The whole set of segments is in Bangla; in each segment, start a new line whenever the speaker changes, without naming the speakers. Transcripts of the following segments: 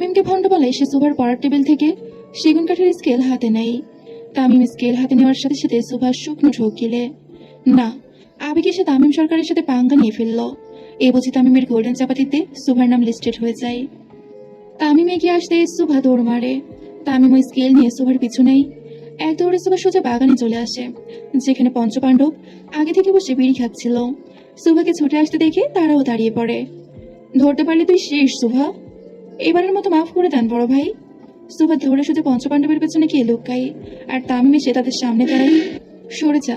তামিমকে ভণ্ড বলে সে সুভার পড়ার টেবিল থেকে সেগুন কাঠের স্কেল হাতে নেয় তামিম স্কেল হাতে নেওয়ার সাথে সাথে সুভার শুকনো ঢোক গিলে। না, আবেগে সে তামিম সরকারের সাথে পাঙ্গা নিয়ে ফেলল। এ বুঝি তামিমের গোল্ডেন চাপাতিতে সুভার নাম লিস্টেড হয়ে যায়। তামিম এগিয়ে আসতে সুভা দৌড় মারে। তামিম ওই স্কেল নিয়ে সুভার পিছু নেই এক দৌড়ে সুভা সোজা বাগানে চলে আসে, যেখানে পঞ্চপাণ্ডব আগে থেকে বসে বিড়ি খাচ্ছিল। সুভাকে ছুটে আসতে দেখে তারাও দাঁড়িয়ে পড়ে। ধরতে পারলে তুই শেষ, সুভা। এবারের মতো মাফ করে দেন, বড় ভাই। সুভা দৌড়ে সোজা পঞ্চপাণ্ডবের পেছনে গিয়ে লুকাই আর তামিম এসে তাদের সামনে দাঁড়াই সরে যা।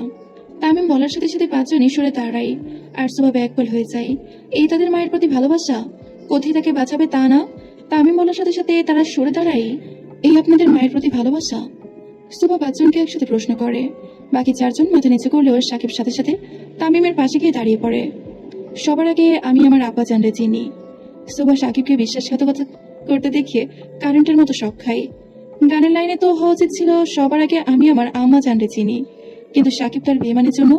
তামিম বলার সাথে সাথে পাঁচজনই সরে দাঁড়াই আর সুভা ব্যাকবল হয়ে যায়। এই তাদের মায়ের প্রতি ভালোবাসা? কোথায় তাকে বাঁচাবে তা না? তামিম বলার সাথে সাথে তারা সরে দাঁড়াই এই আপনাদের মায়ের প্রতি ভালোবাসা? সুভা পাঁচজনকে একসাথে প্রশ্ন করে। বাকি চারজন মাথা নিচু করলেও সাকিব সাথে সাথে তামিমের পাশে গিয়ে দাঁড়িয়ে পড়ে। সবার আগে আমি আমার আব্বা জানলে চিনি। সুভা সাকিবকে বিশ্বাসঘাতকতা করতে দেখে কারেন্টের মতো শখ খাই গানের লাইনে তো হওয়া উচিত ছিল, সবার আগে আমি আমার আম্মা জানলে চিনি। কিন্তু সাকিব তার বেমানের জন্য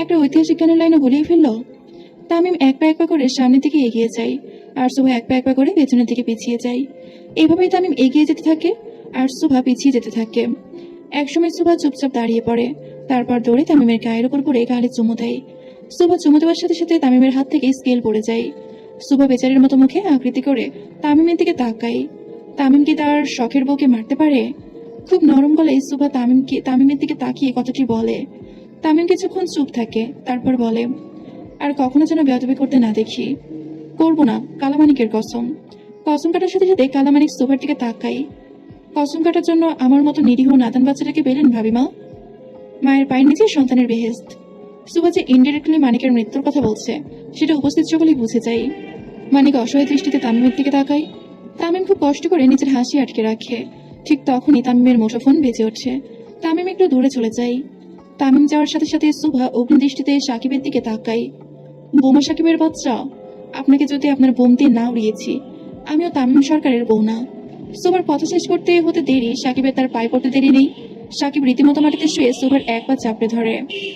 একটা ঐতিহাসিক গানের লাইনও গলিয়ে ফেলল। তামিম এক পা এক পা করে সামনের দিকে এগিয়ে যায়, আর সুভা এক পা এক পা করে পেছনের দিকে পিছিয়ে যায়। এভাবেই তামিম এগিয়ে যেতে থাকে, আর সুভা পিছিয়ে যেতে থাকে। একসময় সুভা চুপচাপ দাঁড়িয়ে পড়ে, তারপর দৌড়ে তামিমের গায়ের উপর পড়ে গালে চুমু দেয়। সুভা চুমু দেওয়ার সাথে সাথে তামিমের হাত থেকে স্কেল পড়ে যায়। সুভা বেচারির মতো মুখে আকৃতি করে তামিমের দিকে তাকাই। তামিম কি তার শখের বউকে মারতে পারে? খুব নরম গলায় সুভা তামিমকে তামিমের দিকে তাকিয়ে কথাটি বলে। তামিম কিছুক্ষণ চুপ থাকে, তারপর বলে, আর কখনো যেন বেয়াদবি করতে না দেখি। করব না, কালামানিকের কসম। কসম কাটার সাথে সাথে কালামানিক সুভার দিকে তাকাই। কসম কাটার জন্য আমার মতো নিরীহ নাতান বাচ্চাটাকে পেলেন ভাবিমা? মায়ের পায়ের নিচে সন্তানের বেহেস্ত সুভা যে ইনডিরেক্টলি মানিকের মৃত্যুর কথা বলছে, সেটা উপস্থিত সকলেই বুঝে যায়। মানিক অসহায় দৃষ্টিতে তামিমের দিকে তাকায়। তামিম খুব কষ্ট করে নিজের হাসি আটকে রাখে। ঠিক তখনই তামিমের মুঠোফোন বেজে ওঠে। তামিম একটু দূরে চলে যায়। তামিম যাওয়ার সাথে সাথে সুভা অগ্নিদৃষ্টিতে সাকিবের দিকে তাকাই বোমা সাকিবের বাচ্চা, আপনাকে যদি আপনার বোম দিয়ে না উড়িয়েছি, আমিও তামিম সরকারের বউ না। সুভার কথা শেষ করতে হতে দেরি, সাকিবের তার পায়ে পড়তে দেরি নেই। সাকিব রীতিমতো মাটিতে শুয়ে সুভার এক পা চাপড়ে ধরে।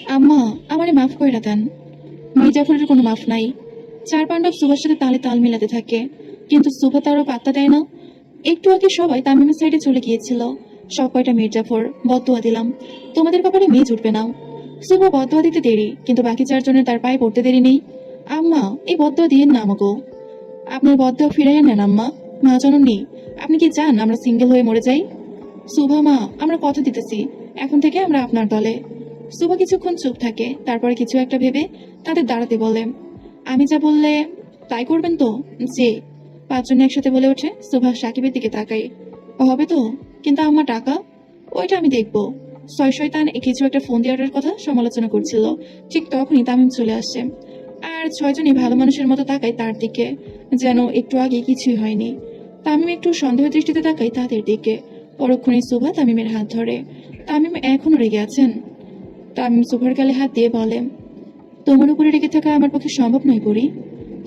আম্মা, আমারে মাফ করে দেন। মির্জাফরের কোনো মাফ নাই। চার পাণ্ডব সুভার সাথে তালে তাল মিলাতে থাকে। কিন্তু সুভা তারও পাত্তা দেয় না। একটু আগে সবাই তামিমের সাইডে চলে গিয়েছিল। সব কয়টা মির্জাফর বদুয়া দিলাম। তোমাদের ব্যাপারে মেয়ে জুটবে না। সুভা বদুয়া দিতে দেরি, কিন্তু বাকি চারজনের তার পায়ে পড়তে দেরি নেই। আম্মা, এই বদুয়া দিয়ে না আমাকে আপনার বদুয়া ফিরাইয়া নেন আম্মা। মা জননী, আপনি কি চান আমরা সিঙ্গেল হয়ে মরে যাই? সুভা, মা, আমরা কথা দিতেছি। এখন থেকে আমরা আপনার দলে। সুভা কিছুক্ষণ চুপ থাকে, তারপরে কিছু একটা ভেবে তাদের দাঁড়াতে বলে। আমি যা বললে তাই করবেন তো? জি। পাঁচজন একসাথে বলে ওঠে সুভাষ সাকিবের দিকে তাকাই হবে তো, কিন্তু আমার টাকা? ওইটা আমি দেখব। ছয় শয়তান কিছু একটা ফোন দেওয়ার কথা সমালোচনা করছিল। ঠিক তখনই তামিম চলে আসে। আর ছয়জনই ভালো মানুষের মতো তাকায় তার দিকে, যেন একটু আগে কিছুই হয়নি। তামিম একটু সন্দেহ দৃষ্টিতে তাকাই তাদের দিকে। পরক্ষণে সুভা তামিমের হাত ধরে। তামিম এখনও রেগে আছেন। তামিম সুভার গালে হাত দিয়ে বলে তোমার উপরে রেগে থাকা আমার পক্ষে সম্ভব নয় করি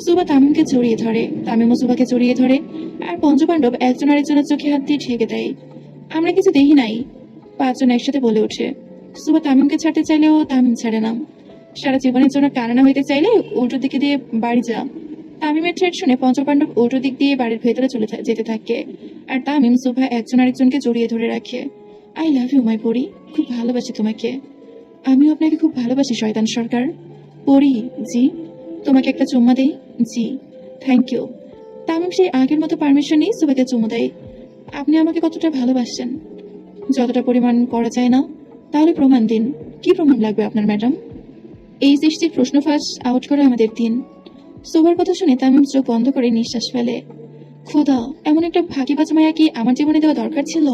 সুভা তামিমকে জড়িয়ে ধরে, তামিমও সুভাকে জড়িয়ে ধরে, আর পঞ্চপাণ্ডব একজন আরেকজনের চোখে হাত দিয়ে ঢেকে দেয়। আমরা কিছু দেখি নাই। পাঁচজন একসাথে বলে ওঠে। সুভা তামিমকে ছাড়তে চাইলেও তামিম ছাড়ে না। সারা জীবনের জন্য কানানা হইতে চাইলে উল্টো দিকে দিয়ে বাড়ি যা তামিমের থ্রেড শুনে পঞ্চপাণ্ডব উল্টো দিক দিয়ে বাড়ির ভেতরে চলে যেতে থাকে। আর তামিম, সুভা একজন আরেকজনকে জড়িয়ে ধরে রাখে। আই লাভ ইউ মাই পরি খুব ভালোবাসি তোমাকে। আমিও আপনাকে খুব ভালোবাসি, শয়তান সরকার। পরি জি। তোমাকে একটা চুম্মা দেই? জি। থ্যাংক ইউ তামিম, সেই আগের মতো পারমিশন নিয়ে সুভাকে চুমু দেয় আপনি আমাকে কতটা ভালোবাসছেন? যতটা পরিমাণ করা যায় না তাহলে প্রমাণ দিন। কি প্রমাণ লাগবে আপনার ম্যাডাম? এই সৃষ্টির প্রশ্ন ফাঁস আউট করে আমাদের দিন। সোবার কথা শুনে তামিম চোখ বন্ধ করে নিঃশ্বাস ফেলে। খোদা, এমন একটা ফাঁকিবাজ মায়া কি আমার জীবনে দেওয়া দরকার ছিল?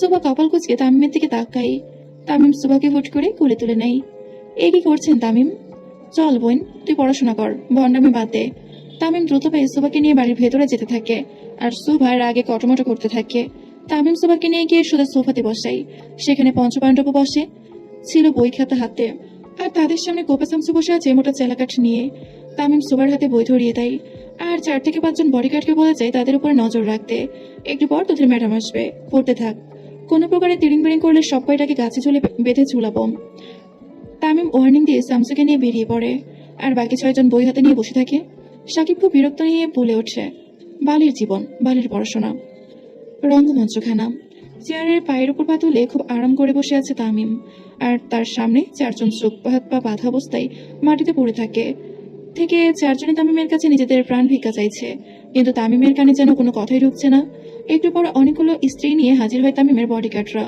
সুবা কপাল কুচকে তামিমের দিকে তাকাই তামিম সুবাকে হুট করে কোলে তুলে নেয়। এ কি করছেন তামিম? চল বোন, তুই পড়াশোনা কর বন্ডামি বাদ দে। তামিম দ্রুত পায়ে সুবাকে নিয়ে বাড়ির ভেতরে যেতে থাকে আর সুভার আগে কটমটো করতে থাকে। তামিম সুবাকে নিয়ে গিয়ে সোজা সোফাতে বসাই সেখানে পঞ্চপাণ্ডব বসে, ছিল বই খাতা হাতে, আর তাদের সামনে কোপা শামসু বসে আছে মোটা চেলাকাঠ নিয়ে। তামিম সুবার হাতে বই ধরিয়ে দেয়, আর চার থেকে পাঁচজন বডিগার্ডকে বলে যায় তাদের উপরে নজর রাখতে। একটু পর তোদের ম্যাডাম আসবে, পড়তে থাক। কোনো প্রকারে তিরিং বিরিং করলে সব কয়টাকে গাছে ঝুলে বেঁধে ঝুলাবো। তামিম ওয়ার্নিং দিয়ে শামসুকে নিয়ে বেরিয়ে পড়ে, আর বাকি ছয়জন বই হাতে নিয়ে বসে থাকে। সাকিব খুব বিরক্ত নিয়ে বলে ওঠে, বালির জীবন, বালির পড়াশোনা। রঙ্গমঞ্চখানা। চেয়ারের পায়ের উপর পা তুলে খুব আরাম করে বসে আছে তামিম, আর তার সামনে চারজন চোখ হাত পা বাঁধা অবস্থায় মাটিতে পড়ে থাকে। থেকে চারজনে তামিমের কাছে নিজেদের প্রাণ ভিক্ষা চাইছে, কিন্তু তামিমের কানে যেন কোনো কথাই ঢুকছে না। একটু পর অনেকগুলো স্ত্রী নিয়ে হাজির হয় তামিমের বডিগার্ডরা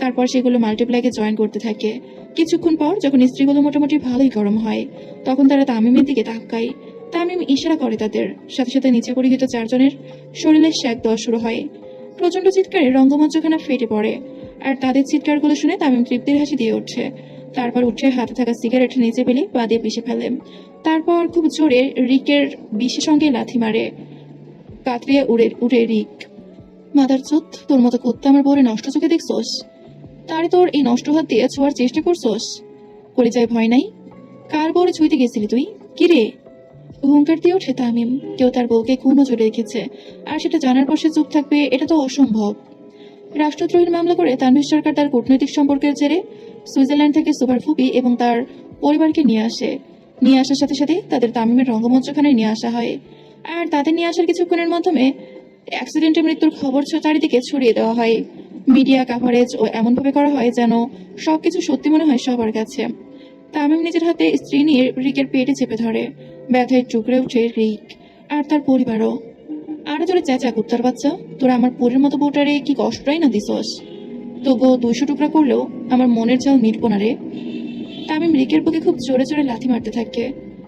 তারপর সেগুলো মাল্টিপ্লাইকে জয়েন করতে থাকে। কিছুক্ষণ পর যখন স্ত্রীগুলো মোটামুটি ভালোই গরম হয়, তখন তারা তামিমের দিকে তাকায়। তামিম ইশারা করে তাদের। সাথে সাথে নিচে পরিহিত চারজনের শরীরের শ্যাক দেওয়া শুরু হয়। প্রচণ্ড চিৎকারে রঙ্গমঞ্চখানা ফেটে পড়ে। আর তাদের চিৎকারগুলো শুনে তামিম তৃপ্তির হাসি দিয়ে উঠছে তারপর উঠে হাতে থাকা সিগারেট নিচে ফেলে পা দিয়ে পিষে ফেলে। তারপর খুব জোরে রিকের বিষের সঙ্গে লাথি মারে। কাতরিয়ে উড়ে উড়ে রিক, মাদার চোদ, তোর মতো কুত্তা আমার বউরে নষ্ট চোখে দেখছোস? তারে তোর এই নষ্ট হাত দিয়ে ছোঁয়ার চেষ্টা করছোস? কলিজায় ভয় নাই? কার বউরে ছুঁইতে গেছিলি তুই? কি রে? হুঙ্কার দিয়ে ওঠে তামিম কেউ তার বউকে কোন নজরে রেখেছে। আর সেটা জানার পর সে চুপ থাকবে, এটা তো অসম্ভব। রাষ্ট্রদ্রোহের মামলা করে তানভীর সরকার তার কূটনৈতিক সম্পর্কের জেরে সুইজারল্যান্ড থেকে সুপার ফুপি এবং তার পরিবারকে নিয়ে আসে। নিয়ে আসার সাথে সাথে তাদের তামিমের রঙ্গমঞ্চখানে নিয়ে আসা হয়। আর তাদের নিয়ে আসার কিছুক্ষণের মাধ্যমে অ্যাক্সিডেন্টে মৃত্যুর খবর চারিদিকে ছড়িয়ে দেওয়া হয়। মিডিয়া কাভারেজ ও এমনভাবে করা হয় যেন সবকিছু সত্যি মনে হয় সবার কাছে। তামিম নিজের হাতে স্ত্রী নিয়ে রিকের পেটে চেপে ধরে। ব্যথায় টুকরে উঠে রিক আর তার পরিবারও। আরও জোরে চেঁচা কুত্তার বাচ্চা, তোরা আমার পরের মতো বউটারে কি কষ্টটাই না দিছস? তবুও দুইশো টুকরা করলেও আমার মনের চাল মিটবো না রে। তামিম রিকের বুকে খুব জোরে জোরে লাথি মারতে থাকে।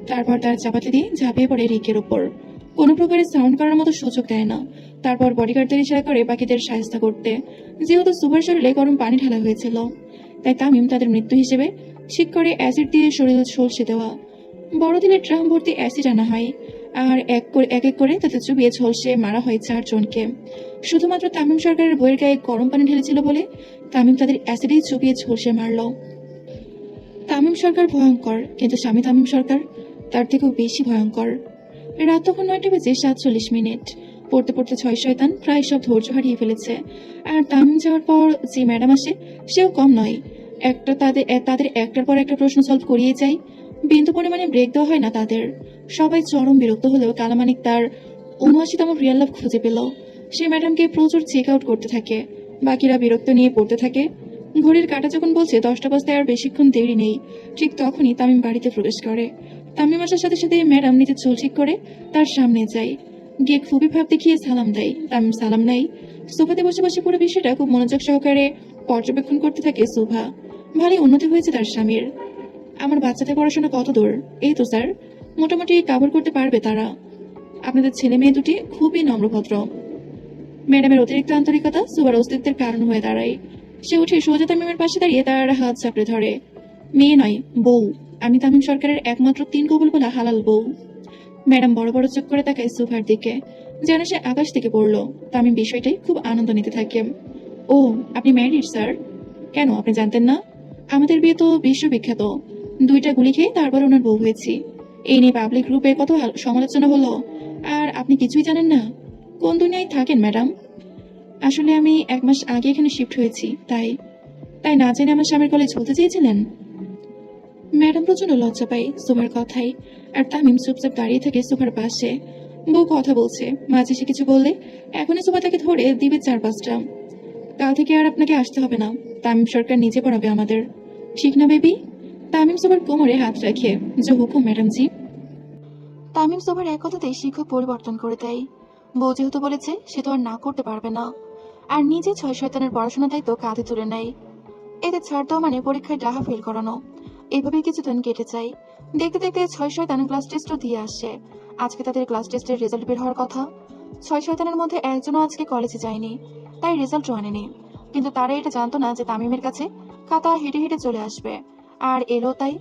তারপর তার চাপাতি দিয়ে ঝাঁপিয়ে পড়ে রিকের ওপর কোনো প্রকারের সাউন্ড করার মতো সুযোগ দেয় না। তারপর বডিগার্ডদের ইশারা করে বাকিদের সাহায্য করতে। যেহেতু সুপার শরীরে গরম পানি ঢালা হয়েছিল। তাই তামিম তাদের মৃত্যু হিসেবে ঠিক করে অ্যাসিড দিয়ে শরীর সলসে দেওয়া। বড় দিলে ড্রাম ভর্তি অ্যাসিড আনা হয়। আর এক করে এক এক করে তাতে চুবিয়ে ঝলসে মারা হয় চারজনকে। শুধুমাত্র তামিম সরকারের বইয়ের গায়ে গরম পানি ঢেলেছিল বলে তামিম তাদের অ্যাসিডেই চুবিয়ে ঝলসে মারল। তামিম সরকার ভয়ঙ্কর, কিন্তু স্বামী তামিম সরকার তার থেকেও বেশি ভয়ঙ্কর। রাত তখন নয়টা বেজে সাতচল্লিশ মিনিট। পড়তে পড়তে ছয় শয়তান প্রায় সব ধৈর্য হারিয়ে ফেলেছে। আর তামিম যাওয়ার পর যে ম্যাডাম আসে, সেও কম নয়। একটা তাদের তাদের একটার পর একটা প্রশ্ন সলভ করিয়ে যায়। বিন্দু পরিমাণে ব্রেক দেওয়া হয় না তাদের। সবাই চরম বিরক্ত হলেও কালামানিক তার উনআশিতম রিয়াল লাভ খুঁজে পেল। সে ম্যাডামকে প্রচুর চেক আউট করতে থাকে। বাকিরা বিরক্ত নিয়ে পড়তে থাকে। ঘড়ির কাটা যখন বলছে, দশটা বাজতে আর বেশিক্ষণ দেরি নেই। ঠিক তখনই তামিম বাড়িতে প্রবেশ করে। তামিম আসার সাথে সাথে ম্যাডাম নিজের চুল ঠিক করে তার সামনে যায়। গিয়ে খুবই ভাব দেখিয়ে সালাম দেয়। তামিম সালাম নেয়। সোফাতে বসে বসে পুরো বিষয়টা খুব মনোযোগ সহকারে পর্যবেক্ষণ করতে থাকে সুভা ভালোই উন্নতি হয়েছে তার স্বামীর। আমার বাচ্চাদের পড়াশোনা কত দূর? এই তো স্যার। মোটামুটি কাভার করতে পারবে তারা। আপনাদের ছেলে মেয়ে দুটি খুবই নম্রভদ্র। ম্যাডামের অতিরিক্ত আন্তরিকতা সুবার অস্তিত্বের কারণ হয়ে দাঁড়ায়। সে উঠে সোজা তামিমের পাশে দাঁড়িয়ে তার হাত চাপড়ে ধরে। মেয়ে নয়, বউ। আমি তামিম সরকারের একমাত্র তিন কবুল বলা হালাল বউ। ম্যাডাম বড় বড় চোখ করে তাকায় সুভার দিকে। যেন সে আকাশ থেকে পড়ল। তামিম বিষয়টাই খুব আনন্দ নিতে থাকে। ও, আপনি ম্যারিড, স্যার? কেন, আপনি জানতেন না? আমাদের বিয়ে তো বিশ্ববিখ্যাত। দুইটা গুলি খেয়ে তারপর ওনার বউ হয়েছি। এই নিয়ে পাবলিক গ্রুপে কত সমালোচনা হলো। আর আপনি কিছুই জানেন না? কোন দুনিয়ায় থাকেন, ম্যাডাম? আসলে আমি এক মাস আগে এখানে শিফট হয়েছি, তাই। তাই না জেনে আমার স্বামীর কলেজ চলতে চেয়েছিলেন? ম্যাডাম প্রচণ্ড লজ্জা পাই সুভার কথাই। আর তামিম চুপচাপ দাঁড়িয়ে থাকে সুভার পাশে। বউ কথা বলছে। মাঝে সে কিছু বললে এখনই সুভা তাকে ধরে দিবে চার পাঁচটা। কাল থেকে আর আপনাকে আসতে হবে না। তামিম সরকার নিজে পড়াবে আমাদের। ঠিক না, বেবি? তামিম সুভার কোমরে হাত রাখে। যে হুকুম ম্যাডাম জি তামিম সুভার এক কথাতেই শিক্ষক পরিবর্তন করে দেয়। বউ যেহেতু বলেছে, সে তো আর না করতে পারবে না। আর নিজে ছয় শয়তানের পড়াশোনা দায়িত্ব কাঁধে তুলে নেয়। এতে ছাড় দেওয়া মানে পরীক্ষায় ডাহা ফেল করানো। এইভাবেই কিছুদিন কেটে যায়। দেখতে দেখতে ছয় শয়তান ক্লাস টেস্টও দিয়ে আসছে আজকে তাদের ক্লাস টেস্টের রেজাল্ট বের হওয়ার কথা। ছয় শয়তানের মধ্যে একজনও আজকে কলেজে যায়নি, তাই রেজাল্টও আনেনি। কিন্তু তারা এটা জানতো না যে তামিমের কাছে খাতা হেঁটে হেঁটে চলে আসবে। আর এলো তাই।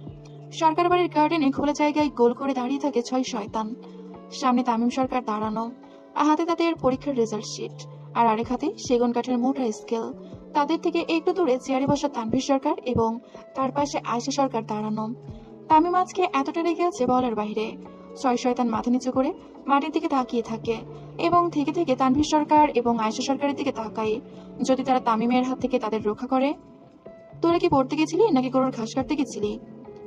সরকার বাড়ির গার্ডেনে খোলা জায়গায় গোল করে দাঁড়িয়ে থাকে ছয় শয়তান। সামনে তামিম সরকার দাঁড়ানো। হাতে তাদের পরীক্ষার রেজাল্ট শিট আর আরেক হাতে সেগুন কাঠের মোটা স্কেল তাদের থেকে একটু দূরে চেয়ারে বসা তানভীর সরকার এবং তার পাশে আয়সা সরকার দাঁড়ানো। তামিম আজকে এতটা রেগে আছে বলার বাইরে। ছয় শয়তান মাথা নিচু করে মাটির দিকে তাকিয়ে থাকে এবং থেকে থেকে তানভীর সরকার এবং আয়সা সরকারের দিকে তাকায়। যদি তারা তামিমের হাত থেকে তাদের রক্ষা করে, তোরা কি পড়তে গেছিলি নাকি গরুর ঘাস কাটতে গেছিলি?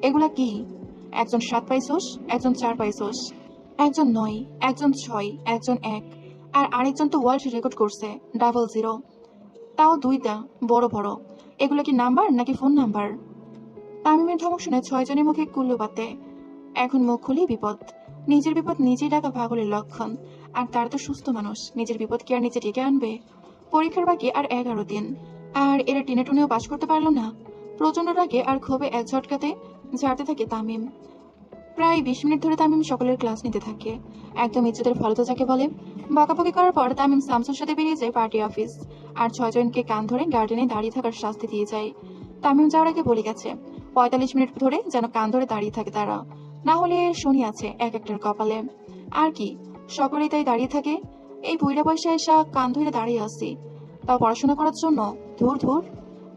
এগুলা কি? একজন সাত পাইছোস, একজন চার পাইছোস, একজন নয়, একজন ছয়, একজন এক, আর আরেকজন তো ওয়ার্ল্ড রেকর্ড করছে, ডাবল জিরো। তাও দুইটা, বড় বড়। এগুলো কি নাম্বার নাকি ফোন নাম্বার? তামিমের ধমক শুনে ছয়জনের মুখে কুল্লু পাতে এখন মুখ খুলেই বিপদ। নিজের বিপদ নিজেই ডাকা পাগলের লক্ষণ। আর তার তো সুস্থ মানুষ, নিজের বিপদ কি আর নিজে ডেকে আনবে? পরীক্ষার বাকি আর এগারো দিন। আর এরা টেনে টুনেও পাশ করতে পারল না। প্রচণ্ড রাগে আর ক্ষোভে এক ঝটকাতে ঝাড়তে থাকে তামিম। প্রায় বিশ মিনিট ধরে তামিম সকলের ক্লাস নিতে থাকে। একদম ইজ্জতের ফলত যাকে বলে। বকাবকি করার পর তামিম শামসুর সাথে বেরিয়ে যায় পার্টি অফিস। আর ছয়জনকে কান ধরে গার্ডেনে দাঁড়িয়ে থাকার শাস্তি দিয়ে যায়। তামিম যাওয়ার আগে বলে গেছে, পঁয়তাল্লিশ মিনিট ধরে যেন কান ধরে দাঁড়িয়ে থাকে তারা। না হলে শনি আছে এক একটার কপালে। আর কি, সকলেই তাই দাঁড়িয়ে থাকে। এই বুইড়া পয়সা এসা কান ধরে দাঁড়িয়ে আসি তাও পড়াশোনা করার জন্য? ধুর ধুর।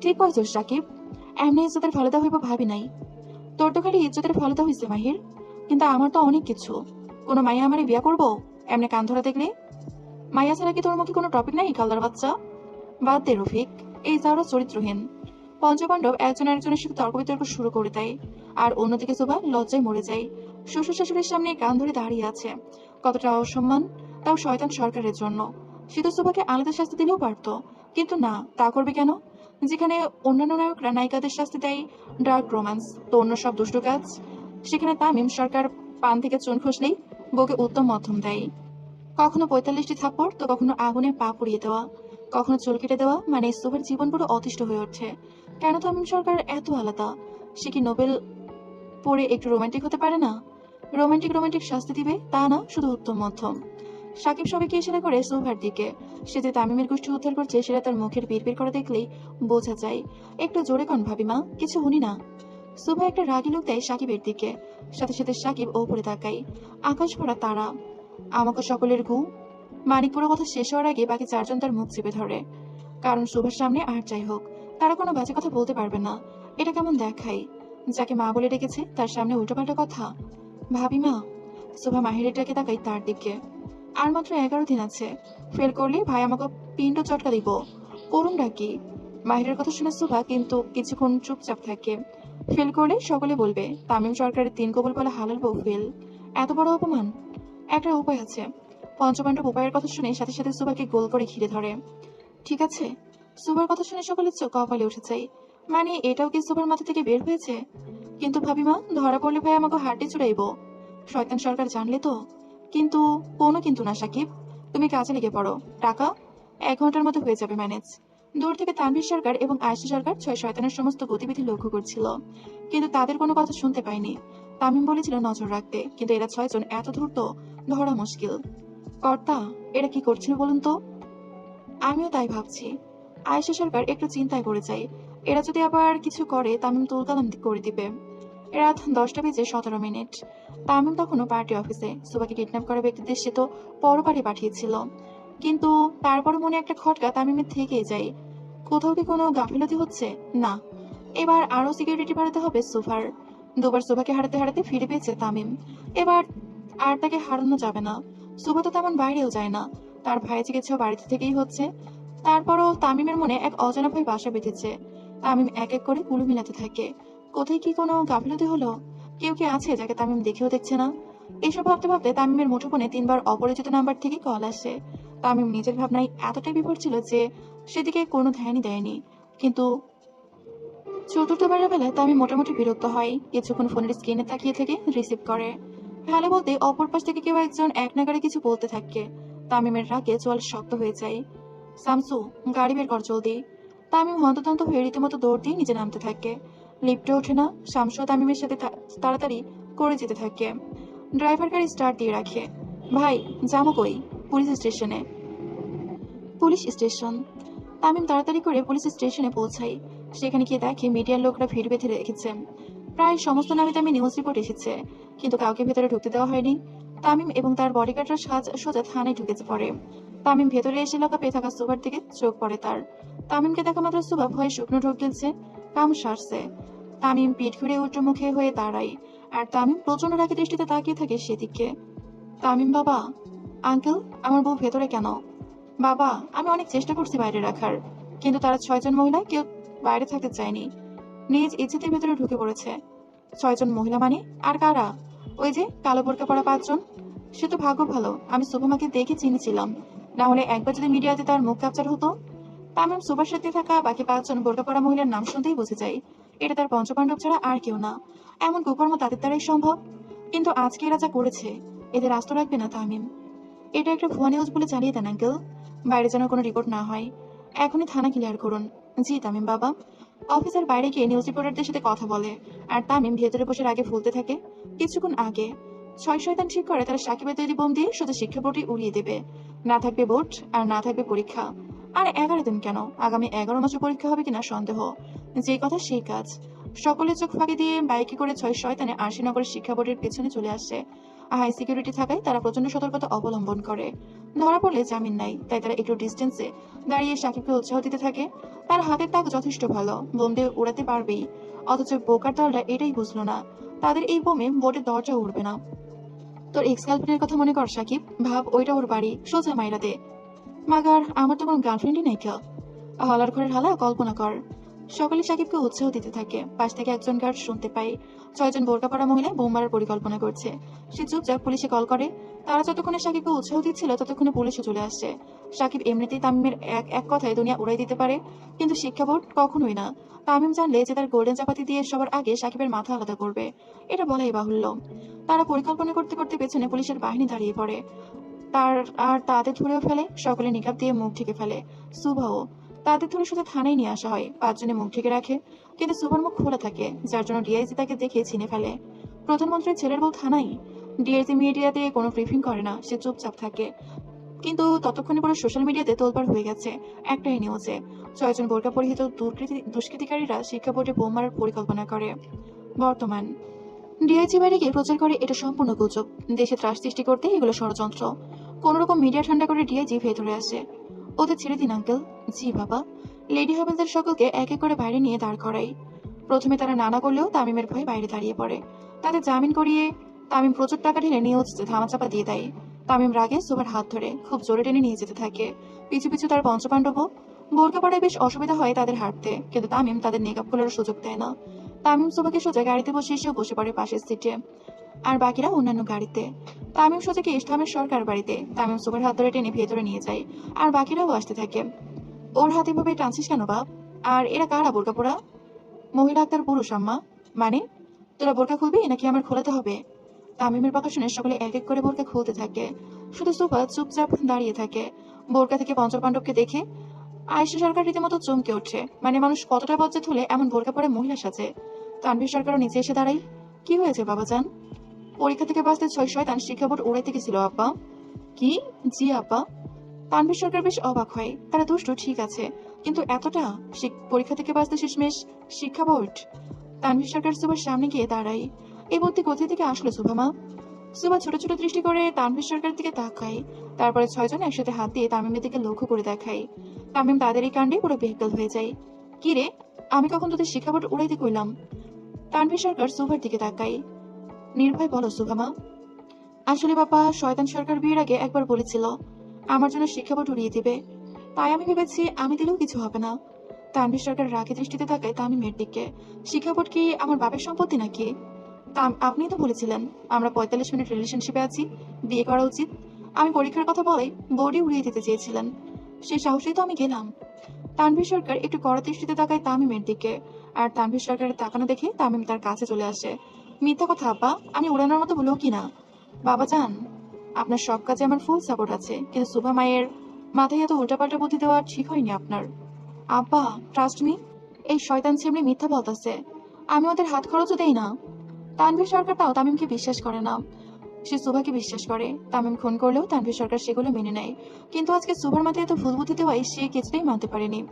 ঠিক কইছিস সাকিব। এমনি ইজ্জতের ফালুদা হইব ভাবি নাই। তোর তো খালি ইজ্জতের ফালুদা হয়েছে মাহির। কিন্তু আমার তো অনেক কিছু। কোনো মাইয়া আমারে বিয়া করব? এমনি কান ধরা দেখলে? মাইয়া ছাড়া কি তোর মুখে কোনো টপিক নাই, কালদার বাচ্চা? বাদ দে রফিক, এই যাওয়ারও চরিত্রহীন। পঞ্চপাণ্ডব একজন আরেকজনের সাথে তর্ক বিতর্ক শুরু করে দেয়, আর অন্যদিকে সুভা লজ্জায় মরে যায়। শ্বশুর শাশুড়ির সামনে কান ধরে দাঁড়িয়ে আছে। কতটা অসম্মান, তাও শয়তান সরকারের জন্য। তো সুভাকে আলাদা শাস্তি দিলেও পারতো, কিন্তু না, তা করবে কেন? যেখানে অন্যান্য নায়করা নায়িকাদের শাস্তি দেয়, ডার্ক রোম্যান্স, তো অন্য সব দুষ্টু কাজ। সেখানে তামিম সরকার পান থেকে চুন খসলেই বউকে উত্তম মধ্যম দেয়। কখনো পঁয়তাল্লিশটি থাপ্পড়, তো কখনো আগুনে পা পুড়িয়ে দেওয়া। কখনো চুল কেটে দেওয়া? মানে সুভের জীবন পুরো অতিষ্ঠ হয়ে উঠছে। কেন তামিম সরকার এত আলাদা? সে কি নোবেল পড়ে একটু রোমান্টিক হতে পারে না? রোমান্টিক রোমান্টিক শাস্তি দিবে? তা না, শুধু উত্তম মধ্যম। সাকিব সবাইকে ইশারা করে সুভার দিকে? সে যে তামিমের গোষ্ঠী উদ্ধার করছে, সেটা তার মুখের বিড়বিড় করে দেখলেই বোঝা যায়। একটু জোরে কন ভাবিমা কিছু শুনি না। সুভা একটা রাগি লোক দেয় সাকিবের দিকে। সাথে সাথে সাকিব ওপরে তাকাই আকাশ ভরা তারা। আমাকে সকলের ঘু মানিকপুরের কথা শেষ হওয়ার আগে বাকি চারজন তার মুখ চেপে ধরে। কারণ শুভার সামনে আর যাই হোক, তারা কোনো বাজে কথা বলতে পারবে না। এটা কেমন দেখাই যাকে মা বলে ডেকেছে, তার সামনে উল্টোপাল্টা কথা? ভাবি মা শুভা মাহিরের ডাকে তাকাই তার দিকে। আর মাত্র এগারো দিন আছে। ফেল করলে ভাই আমাকে পিণ্ড চটকা দিব। করুন ডাকি মাহিরের কথা শুনে সুভা কিন্তু কিছুক্ষণ চুপচাপ থাকে। ফেল করলে সকলে বলবে, তামিম সরকারের তিন কবল বলে হালাল বউ ফেল। এত বড় অপমান? একটা উপায় আছে। পঞ্চপাণ্ডব উপায়ের কথা শুনে সাথে সাথে সুবাকে গোল করে ঘিরে ধরে। ঠিক আছে, সুবার কথা শুনে সকলের চোখ কপালে উঠে যায়। মানে এটাও কি সুবার মাথা থেকে বের হয়েছে? কিন্তু ভাবিমা ধরা পড়লে ভাই আমাকে হাড্ডি চুড়াইব। শয়তান সরকার জানলে তো। কিন্তু কোনো কিন্তু না, সাকিব। তুমি কাজে লেগে পড়ো। টাকা? এক ঘণ্টার মধ্যে হয়ে যাবে ম্যানেজ। দূর থেকে তানভীর সরকার এবং আয়েশা সরকার ছয় শয়তানের সমস্ত গতিবিধি লক্ষ্য করছিল। কিন্তু তাদের কোনো কথা শুনতে পায়নি। তামিম বলেছিল, নজর রাখতে। কিন্তু এরা ছয়জন এত ধূর্ত, ধরা মুশকিল। কর্তা, এরা কি করছিল বলুন তো? আমিও তাই ভাবছি। আয়েশা সরকার একটু চিন্তায় পড়ে যায়। এরা যদি আবার কিছু করে, তামিম তুলকালাম করে দিবে। রাত দশটা বেজে সতেরো মিনিট। তামিম তখনও পার্টি অফিসে। সুবাকে কিডন্যাপ করা ব্যক্তিদের সে তো পরপারে পাঠিয়েছিল। কিন্তু তারপরে মনে একটা খটকা তামিমের থেকেই যায়। কোথাও কি কোনো গাফিলতি হচ্ছে? না। এবার আরও সিকিউরিটি বাড়াতে হবে সুফার। দুবার সুভাকে হারাতে হারাতে ফিরে পেয়েছে তামিম। এবার আর তাকে হারানো যাবে না। সুভা তো তেমন বাইরেও যায় না। তার ভাই চিকিৎসা বাড়িতে থেকেই হচ্ছে। তারপরও তামিমের মনে এক অজানা ভয় বাসা বেঁধেছে। তামিম এক এক করে কুলু মিলাতে থাকে। কোথায় কি কোনো গাফিলতি হলো? কেউ কি আছে যাকে তামিম দেখেও দেখছে না? এসব ভাবতে ভাবতে তামিমের মুঠোফোনে তিনবার অপরিচিত নাম্বার থেকে কল আসে। তামিম নিজের ভাবনায় এতটাই বিভোর ছিল যে সেদিকে কোনো ধ্যানই দেয়নি। কিন্তু চতুর্থবারের বেলায় তামিম মোটামুটি বিরক্ত হয়। কিছুক্ষণ ফোনের স্ক্রিনে তাকিয়ে থেকে রিসিভ করে। হ্যালো বলতে অপর পাশ থেকে কেউ একজন এক নাগারে কিছু বলতে থাকে। তামিমের রাগে চোয়াল শক্ত হয়ে যায়। সামসু, গাড়ি বের কর জলদি। তামিম হন্ততন্ত হয়ে রীতিমতো দৌড় দিয়ে নিচে নামতে থাকে। লিফটে ওঠে না শামসু তামিমের সাথে তাড়াতাড়ি করে যেতে থাকে। ড্রাইভার গাড়ি স্টার্ট দিয়ে রাখে। ভাই, যাব কই? পুলিশ স্টেশনে। Police station? তামিম তাড়াতাড়ি করে পুলিশ স্টেশনে পৌঁছায়। সেখানে গিয়ে দেখে মিডিয়ার লোকরা ভিড় বেঁধে রেখেছে। প্রায় সমস্ত নামে দামি নিউজ রিপোর্ট এসেছে, কিন্তু কাউকে ভেতরে ঢুকতে দেওয়া হয়নি। তামিম এবং তার বডিগার্ডরা সাজ- সোজা থানায় ঢুকেছে পড়ে তামিম ভেতরে এসে লকা পেয়ে থাকা সুবার দিকে চোখ পড়ে তার। তামিমকে দেখা মাত্র সুবা ভয়ে শুকনো ঢোক গেলছে, কাম সারছে। তামিম পিঠ ঘুরে উল্টো মুখে হয়ে দাঁড়ায়, আর তামিম প্রচণ্ড রাখি দৃষ্টিতে তাকিয়ে থাকে সেদিকে। তামিম, বাবা, আঙ্কেল, আমার বউ ভেতরে কেন? বাবা, আমি অনেক চেষ্টা করছি বাইরে রাখার, কিন্তু তারা ছয়জন মহিলা কেউ বাইরে থাকতে চায়নি। নিজ ইচ্ছেতে ভেতরে ঢুকে পড়েছে। ছয়জন মহিলা মানে? আর কারা? ওই যে কালো বোরকা পরা পাঁচজন? সে তো ভাগ্য ভালো, আমি সুভমাকে দেখে চিনেছিলাম। না হলে একবার যদি মিডিয়াতে তার মুখ ক্যাপচার হতো? তামিম সুপার সাথে থাকা বাকি পাঁচজন বোরকা পরা মহিলার নাম শুনতেই বুঝে যায়। এটা তার পঞ্চপাণ্ডব ছাড়া আর কেউ না। এমন কুকর্ম তাদের দ্বারাই সম্ভব? কিন্তু আজকে এরা যা করেছে, এদের আস্ত রাখবে না তামিম এটা একটা ভুয়া নিউজ বলে চালিয়ে দেন আঙ্কেল বাইরে যেন কোনো রিপোর্ট না হয়। এখনই থানা ক্লিয়ার করুন। জি তামিম বাবা। অফিসার বাইরে গিয়ে নিউজ রিপোর্টারদের সাথে কথা বলে। আর তামিম ভেতরে বসে আগে ফুলতে থাকে। কিছুক্ষণ আগে ছয় শয়তান ঠিক করে তারা সাকিবের তৈরি বোম দিয়ে শুধু শিক্ষা বোর্ডই উড়িয়ে দেবে। না থাকবে বোর্ড আর না থাকবে পরীক্ষা। আর এগারো দিন কেন? আগামী এগারো মাসে পরীক্ষা হবে কিনা সন্দেহ। যে কথা সেই কাজ। সকলের চোখ ফাঁকি দিয়ে বাইকে করে ছয় শয়তানে আরশিনগরের শিক্ষা বোর্ডের পেছনে চলে আসছে হাই সিকিউরিটি থাকায় তারা প্রচণ্ড সতর্কতা অবলম্বন করে। ধরা পড়লে জামিন নাই তাই তারা একটু ডিস্টেন্সে দাঁড়িয়ে সাকিবকে উৎসাহ দিতে থাকে। তার হাতের তাক যথেষ্ট ভালো বোম দিয়ে উড়াতে পারবেই। অথচ বোকার দলটা এটাই বুঝলো না, তাদের এই বোমে বোর্ডের দরজা উড়বে না। তোর এক্স গার্লফ্রেন্ডের কথা মনে কর, সাকিব। ভাব, ওইটা ওর বাড়ি, সোজা মাইরাতে। মাগার, আমার তো কোনো গার্লফ্রেন্ডই নাই কেউ হলার ঘরের হালা, কল্পনা কর। সকালে সাকিবকে উৎসাহ দিতে থাকে। পাশ থেকে একজন গার্ড শুনতে পাই ছয়জন বোরকা পড়া মহিলা বোম মারার পরিকল্পনা করছে। সে চুপচাপ পুলিশে কল করে। তারা যতক্ষণে সাকিবকে উৎসাহ দিচ্ছিল, ততক্ষণে পুলিশে চলে আসছে। সাকিব এমনিতেই তামিমের এক এক কথায় দুনিয়া উড়াই দিতে পারে, কিন্তু শিক্ষা বোর্ড কখনোই না। তামিম জানলে যে তার গোল্ডেন চাপাতি দিয়ে সবার আগে সাকিবের মাথা আলাদা করবে। এটা বলাই বাহুল্য। তারা পরিকল্পনা করতে করতে পেছনে পুলিশের বাহিনী দাঁড়িয়ে পড়ে। তার আর তাদের ধরেও ফেলে, সকলে নিকাপ দিয়ে মুখ ঢেকে ফেলে। সুভাও তাদের ধরে শুধু থানায় নিয়ে আসা হয়, পাঁচজনে মুখ ঢেকে রাখে, কিন্তু সুভার মুখ খোলা থাকে, যার জন্য ডিআইসি তাকে দেখে চিনে ফেলে। প্রধানমন্ত্রীর ছেলের বউ থানায়। ডিআইজি মিডিয়াতে কোনো ব্রিফিং করে না, সে চুপচাপ থাকে। কিন্তু ততক্ষণে পুরো সোশ্যাল মিডিয়াতে তোলপাড় হয়ে গেছে একটাই নিউজে ছয়জন বোরকা পরিহিত দুষ্কৃতি দুষ্কৃতিকারীরা শিক্ষা বোর্ডে বোম মারার পরিকল্পনা করে। বর্তমান। ডিআইজি বাইরে গিয়ে প্রচার করে, এটা সম্পূর্ণ গুজব। দেশে ত্রাস সৃষ্টি করতে এগুলো ষড়যন্ত্র। কোন রকম মিডিয়া ঠান্ডা করে ডিআইজি ভেতরে আসে। ওদের ছেড়ে দিন আঙ্কেল জি, বাবা। লেডি হাবেলদের সকলকে এক এক করে বাইরে নিয়ে দাঁড় করাই। প্রথমে তারা নানা করলেও তামিমের ভয়ে বাইরে দাঁড়িয়ে পড়ে। তাদের জামিন করিয়ে তামিম প্রচুর টাকা ঢেলে নিউজ ধামাচাপা দিয়ে দেয়। তামিম রাগে সুবার হাত ধরে খুব জোরে টেনে নিয়ে যেতে থাকে। পিছু পিছু তার পঞ্চপাণ্ডব। বোরকা পড়ায় বেশ অসুবিধা হয় তাদের হাঁটতে, কিন্তু তামিম তাদের নেকাপ খোলার সুযোগ দেয় না। তামিম সুবাকে সোজা গাড়িতে বসে এসেও বসে পড়ে পাশের সিটে আর বাকিরা অন্যান্য গাড়িতে। তামিম সোজাকে ইসলামের সরকার বাড়িতে, তামিম সুবার হাত ধরে টেনে ভেতরে নিয়ে যায়, আর বাকিরাও আসতে থাকে। ওর হাতে ভাবে টানছিস কেন বাপ? আর এরা কারা, বোরকা পোড়া মহিলা আক্তার পুরুষ, আম্মা। মানে তোরা বোরকা খুলবি নাকি আমার খোলাতে হবে? তামিমের কথা শুনে সকলে এক এক করে বোরকা খুলতে থাকে। শুধু সুপা চুপচাপ দাঁড়িয়ে থাকে। বোরকা থেকে পঞ্চপাণ্ডবকে দেখে আয়েশা সরকার রীতিমতো চমকে ওঠে মানে মানুষ কতটা বজ্জাত হলে এমন বোরকা পরে মহিলা সাজে তানভীর সরকারও নিচে এসে দাঁড়াই কি হয়েছে বাবা জান পরীক্ষা থেকে বাঁচতে ছয় শয়তান শিক্ষা বোর্ড উড়াইতে গেছিল আব্বা। কি? জি, আব্বা। তানভীর সরকার বেশ অবাক হয়। তারা দুষ্ট, ঠিক আছে। কিন্তু এতটা পরীক্ষা থেকে বাঁচতে শেষমেশ শিক্ষা বোর্ড। তানভীর সরকার সুভার সামনে গিয়ে দাঁড়াই এই বুদ্ধি কোথায় থেকে আসলো সুভামা সুভা ছোট ছোট দৃষ্টি করে তানভীর সরকার দিকে তাকায়। তারপরে ছয়জন একসাথে হাত দিয়ে তামিমের দিকে লক্ষ্য করে দেখায়। তামিম তাদের এই কাণ্ডে পুরো বেহকাল হয়ে যায়। কি রে? আমি কখন তোদের শিক্ষা বোর্ড উড়াইতে কইলাম? তানভীর সরকার সুভার দিকে তাকাই নির্ভয় বলো, সুভামা। আসলে বাবা, শয়তান সরকার বিয়ের আগে একবার বলেছিল, আমার জন্য শিক্ষা বোর্ড উড়িয়ে দিবে। তাই আমি ভেবেছি, আমি দিলেও কিছু হবে না। তানভীর সরকার রাগে দৃষ্টিতে তাকায় তামিমের দিকে। শিক্ষা বোর্ড কি আমার বাপের সম্পত্তি নাকি? আপনি তো বলেছিলেন, আমরা পঁয়তাল্লিশ মিনিট রিলেশনশিপে আছি, বিয়ে করা উচিত। আমি পরীক্ষার কথা বলে বোর্ডই উড়িয়ে দিতে চেয়েছিলেন। সেই সাহসেই তো আমি গেলাম। তানভীর সরকার একটু কড়া দৃষ্টিতে তাকায় তামিমের দিকে। আর তানভীর সরকারের তাকানো দেখে তামিম তার কাছে চলে আসে। মিথ্যা কথা আব্বা আমি উড়ানোর মতো বলেও কিনা বাবা, যান। আপনার সব কাজে আমার ফুল সাপোর্ট আছে। কিন্তু সুভা মায়ের মাথায় এত উল্টাপাল্টা বুদ্ধি দেওয়া ঠিক হয়নি আপনার। আব্বা ট্রাস্ট মি এই শয়তান ছেমনি মিথ্যা বলতেছে। আমি ওদের হাত খরচও দেই না। তানভীর সরকার তাও তামিমকে বিশ্বাস করে না। সে সুভাকে বিশ্বাস করে। তামিম খুন করলেও তানভীর সরকার সেগুলো মেনে নেয়। কিন্তু আজকে সুভার মাথায় এত ভুল বুদ্ধি দেওয়ায় সে কিছুতেই মানতে পারেনি।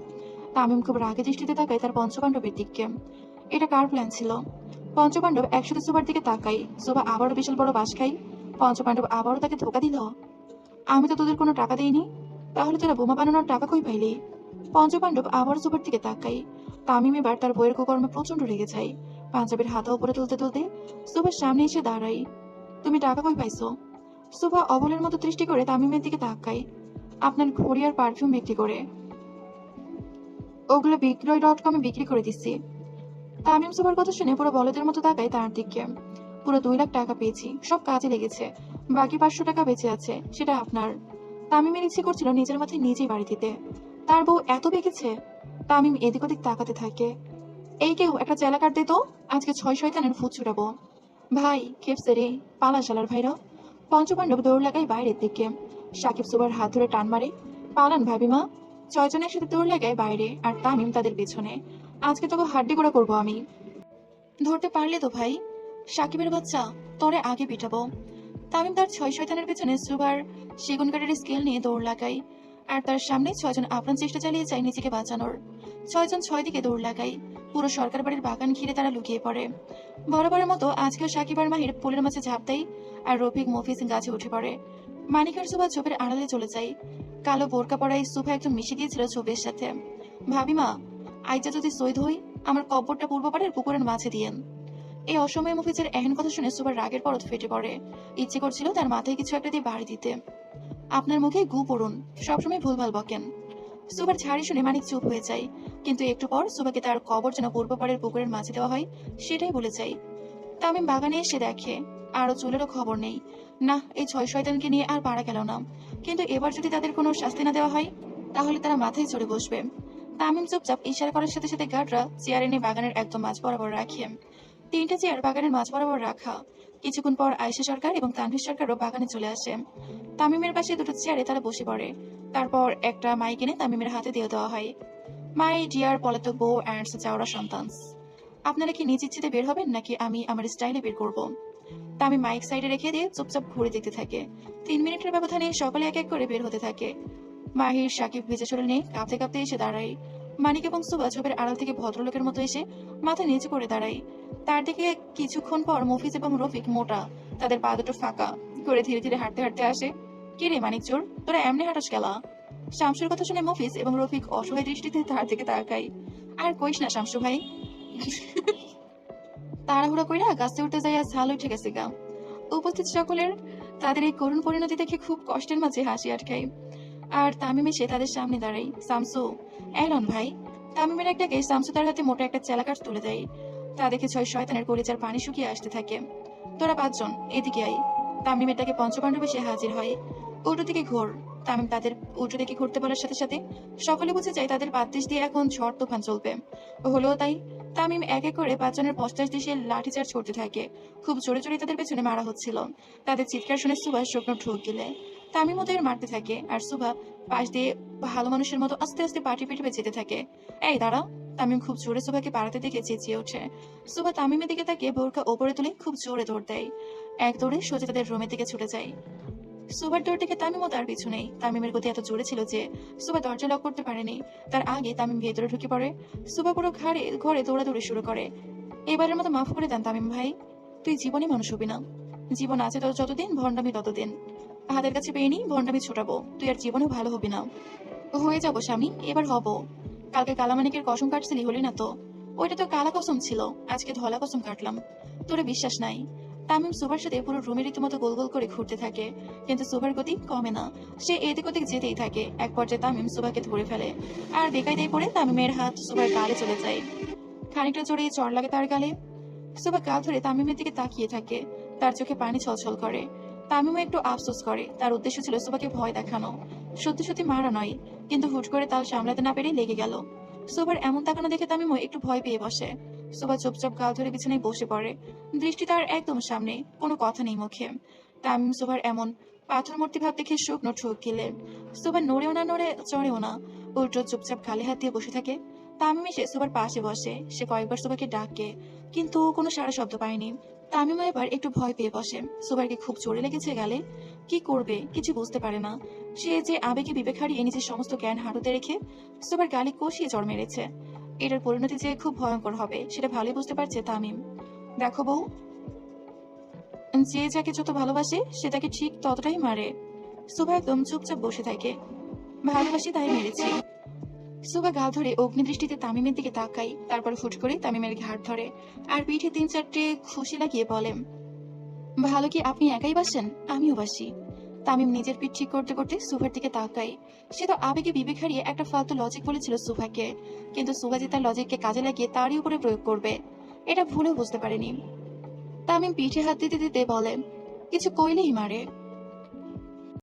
তামিম খুব রাগে দৃষ্টিতে তাকায় তার পঞ্চপাণ্ডবের দিককে। এটা কার প্ল্যান ছিল? পঞ্চপাণ্ডব একসাথে সুভার দিকে তাকাই সুভা আবারও বিশাল বড় বাস খাই। পঞ্চপাণ্ডব আবারও তাকে ধোকা দিল। আমি তো তোদের কোনো টাকা দিইনি। তাহলে তোরা বোমা বানানোর টাকা কই পাইলি? পঞ্চপাণ্ডব আবার সুভার দিকে তাকাই। তামিম এবার তার বইয়ের কুকর্মে প্রচণ্ড রেগে যায়। পাঞ্জাবের হাতা উপরে তুলতে তুলতে সুভার সামনে এসে দাঁড়াই। তুমি টাকা কই পাইছো? সুভা অবলের মতো দৃষ্টি করে তামিমের দিকে তাকাই। আপনার ঘড়ি আর পারফিউম বিক্রি করে। ওগুলো বিক্রয় ডট কমে বিক্রি করে দিচ্ছি। তামিম সুভার কথা শুনে পুরো বলদের মতো তাকাই তার দিকে। পুরো দুই লাখ টাকা পেয়েছি, সব কাজে লেগেছে। বাকি পাঁচশো টাকা বেঁচে আছে, সেটা আপনার। তামিমের ইচ্ছে করছিল নিজের মাথায় নিজেই বাড়ি দিতে। তার বউ এত বেঁকেছে, তামিম এদিক ওদিক তাকাতে থাকে। এই কেউ একটা চেলা কাট দে তো, আজকে ছয় শয়তানের ফুট ছুটাবো। ভাই খেপসে রে, পালা শালার ভাইরা। পঞ্চপাণ্ডব দৌড় লাগায় বাইরের দিকে। সাকিব সুবার হাত ধরে টান মারে, পালান ভাবিমা ছয়জনের সাথে দৌড় লাগায় বাইরে আর তামিম তাদের পেছনে। আজকে তোকে হাড্ডি গোড়া করব আমি। ধরতে পারলে তো ভাই। সাকিবের বাচ্চা, তোরে আগে পিটাবো। তামিম তার ছয় শয়তানের পেছনে সুবার সেগুন কাঠের স্কেল নিয়ে দৌড় লাগায়। আর তার সামনে ছয়জন আপ্রাণ চেষ্টা চালিয়ে যায় নিজেকে বাঁচানোর। ছয়জন ছয় দিকে দৌড় লাগায়। পুরো সরকার বাড়ির বাগান ঘিরে তারা লুকিয়ে পড়ে। বরাবরের মতো আজকেও সাকিব আর মাহির পুলের মাঝে ঝাঁপ দেয় আর রফিক মফিজ গাছে উঠে পড়ে। মানিকার সুভা ঝোপের আড়ালে চলে যায়। কালো বোরকা পরায় সুভা একদম মিশে গিয়েছিল ঝোপের সাথে। ভাবিমা আইজা যদি সৈদ হই, আমার কব্বরটা পূর্ব পাড়ের পুকুরের মাঝে দিয়েন এই অসময়ে মফিজের এহেন কথা শুনে সুবার রাগের পরত ফেটে পড়ে। ইচ্ছে করছিল তার মাথায় কিছু একটা দিয়ে বাড়ি দিতে। আপনার মুখে গু পড়ুন, সবসময় ভুলভাল বকেন। সুবার ঝাড়ি শুনে মানিক চুপ হয়ে যায়, কিন্তু একটু পর সুবাকে তার কবর যেন পূর্ব পাড়ের পুকুরের মাঝে দেওয়া হয়, সেটাই বলে চাই তামিম বাগানে এসে দেখে আরও চুলেরও খবর নেই। না এই ছয় শয়তানকে নিয়ে আর পারা গেল না। কিন্তু এবার যদি তাদের কোনো শাস্তি না দেওয়া হয়, তাহলে তারা মাথায় চড়ে বসবে। তামিম চুপচাপ ইশারা করার সাথে সাথে গার্ডরা চেয়ার এনে বাগানের একদম মাঝ বরাবর রাখিয়ে তিনটা চেয়ার বাগানের মাঝ বরাবর রাখা। কিছুক্ষণ পর আয়েশা সরকার এবং তানভীর সরকারও বাগানে চলে আসে তামিমের পাশে দুটো চেয়ারে তারা বসে পড়ে। তারপর একটা মাইক এনে তামিমের হাতে দিয়ে দেওয়া হয়। মাই ডিয়ার পলাতক বউ অ্যান্ড চাওড়া সন্তান। আপনারা কি নিজ ইচ্ছেতে বের হবেন নাকি আমি আমার স্টাইলে বের করব? তামিম মাইক সাইডে রেখে দিয়ে চুপচাপ ঘুরে দেখতে থাকে। তিন মিনিটের ব্যবধানে সকলে এক এক করে বের হতে থাকে। মাহির, সাকিব ভেজে চলে নিয়ে কাঁপতে কাঁপতে এসে দাঁড়ায়। মানিক এবং সুবা ঝোপের আড়াল থেকে ভদ্রলোকের মতো এসে মাথা নিচু করে দাঁড়ায়। তার দিকে কিছুক্ষণ পর মফিজ এবং রফিক মোটা, তাদের পা দুটো ফাঁকা করে ধীরে ধীরে হাঁটতে হাঁটতে আসে, কে রে মানিক চোর, তোরা এমনি হাঁটাস গেলা শামসুর কথা শুনে মফিজ এবং রফিক অসহায় দৃষ্টিতে তার দিকে তাকায়, আর কইস না শামসু ভাই। তাড়াহুড়া কইরা গাছে উঠতে যাইয়া ঝাল উঠে গেছে গা। উপস্থিত সকলের তাদের এই করুণ পরিণতি দেখে খুব কষ্টের মাঝে হাসি আটকায়। আর তামিম এসে তাদের সামনে দাঁড়াই সামসু এলন ভাই, তামিমের এক ডাকে শামসু তার হাতে মোটা একটা চেলাকাঠ তুলে দেয়। তা দেখে ছয় শয়তানের কলিজার পানি শুকিয়ে আসতে থাকে। তোরা পাঁচজন, এদিকে আই তামিমের ডাকে পঞ্চপাণ্ডব এসে হাজির হয়। উল্টো দিকে ঘোর। তামিম তাদের উল্টো দিকে ঘুরতে বলার সাথে সাথে সকলে বুঝে যায় তাদের পাত্রিশ দিয়ে এখন ঝড় তুফান চলবে। হলেও তাই, তামিম এক এক করে পাঁচজনের পঞ্চাশ দেশে লাঠিচার্জ করতে থাকে। খুব জোরে জোরে তাদের পেছনে মারা হচ্ছিল। তাদের চিৎকার শুনে সুভা শুকনো ঢুক গেলে। তামিম ওদের মারতে থাকে আর সুভা পাশ দিয়ে ভালো মানুষের মতো আস্তে আস্তে পাটি পিটিপে যেতে থাকে। এই দাঁড়া তামিম খুব জোরে সুভাকে পাড়াতে দেখে চেঁচিয়ে ওঠে। সুভা তামিমের দিকে তাকে বোরকা ওপরে তুলে খুব জোরে দৌড় দেয়। এক দৌড়ে সোজা তাদের রুমের দিকে ছুটে যায়। সুবার দৌড় দেখে তামিমও তার পিছু নেই। তামিমের গতি এত জোরে ছিল যে সুভা দরজা লক করতে পারেনি। তার আগে তামিম ভেতরে ঢুকে পড়ে। সুভা পুরো ঘাড়ে, ঘরে দৌড়াদৌড়ি শুরু করে। এবারের মতো মাফ করে দেন তামিম ভাই। তুই জীবনে মানুষ হবি না। জীবন আছে তোর যতদিন, ভণ্ডামি ততদিন। হাতের কাছে পেয়ে নি ভণ্ডামি ছোটাবো। তুই আর জীবনেও ভালো হবি না। হয়ে যাব, স্বামী, এবার হব। কালকে কালামানিকের কসম কাটছিলি হলি না তো? ওইটা তো কালা কসম ছিল, আজকে ধলা কসম কাটলাম। তোরে বিশ্বাস নাই। তামিম সুভার সাথে পুরো রুমের রীতিমতো গোল গোল করে ঘুরতে থাকে, কিন্তু সুভার গতি কমে না। সে এদিক ওদিক যেতেই থাকে, এক পর্যায়ে তামিম সুভাকে ধরে ফেলে। আর বেকায় দিয়ে পড়ে তামিমের হাত সুভার গালে চলে যায়। খানিকটা জোরে চড় লাগে তার গালে। সুভা গাল ধরে তামিমের দিকে তাকিয়ে থাকে। তার চোখে পানি ছলছল করে। তামিমও একটু আফসোস করে। তার উদ্দেশ্য ছিল সুভাকে ভয় দেখানো। সত্যি সত্যি মারা নয়, কিন্তু হুট করে তাল সামলাতে না পেরে লেগে গেল। সুভার এমন তাকানো দেখে তামিমও একটু ভয় পেয়ে বসে। সুভা চুপচাপ গাল ধরে বিছানায় বসে পড়ে। দৃষ্টি তার একদম সামনে, কোনো কথা নেই মুখে। তামিম সুভার এমন পাথর মূর্তি ভাব দেখে শুকনো ঠুক গেলে। সুভা নড়েও না নড়ে, চড়েও না, উল্টো চুপচাপ খালি হাত দিয়ে বসে থাকে। তামিম এসে সুবার পাশে বসে। সে কয়েকবার সুবাকে ডাকে, কিন্তু কোনো সারা শব্দ পায়নি। তামিমা এবার একটু ভয় পেয়ে বসে। সুবারকে খুব জোরে লেগেছে গেলে। কি করবে? কিছু বুঝতে পারে না। সে যে আবেগে বিবেক হারিয়ে নিজের সমস্ত জ্ঞান হাঁটুতে রেখে সুবার গালি কষিয়ে চড় মেরেছে। এটার পরিণতি যে খুব ভয়ঙ্কর হবে, সেটা ভালোই বুঝতে পারছে তামিম। দেখো বউ, যে যাকে যত ভালোবাসে, সে তাকে ঠিক ততটাই মারে। সুভা একদম চুপচাপ বসে থাকে। ভালোবাসি তাই মেরেছি। সুবা গা ধরে অগ্নিদৃষ্টিতে তামিমের দিকে তাকাই তারপর ফুট করে তামিমের ঘাড় ধরে আর পিঠে তিন চারটে খুশি লাগিয়ে বলেন ভালো কি আপনি একাই বাসেন আমিও বাসি তামিম নিজের পিঠ ঠিক করতে করতে সুভার দিকে তাকাই সে তো আবেগে বিবেক হারিয়ে একটা ফালতু লজিক বলেছিল সুভাকে কিন্তু সুভা যে তার লজিককে কাজে লাগিয়ে তারই উপরে প্রয়োগ করবে, এটা ভুলেও বুঝতে পারেনি। তামিম পিঠে হাত দিতে দিতে বলে, কিছু কইলেই মারে।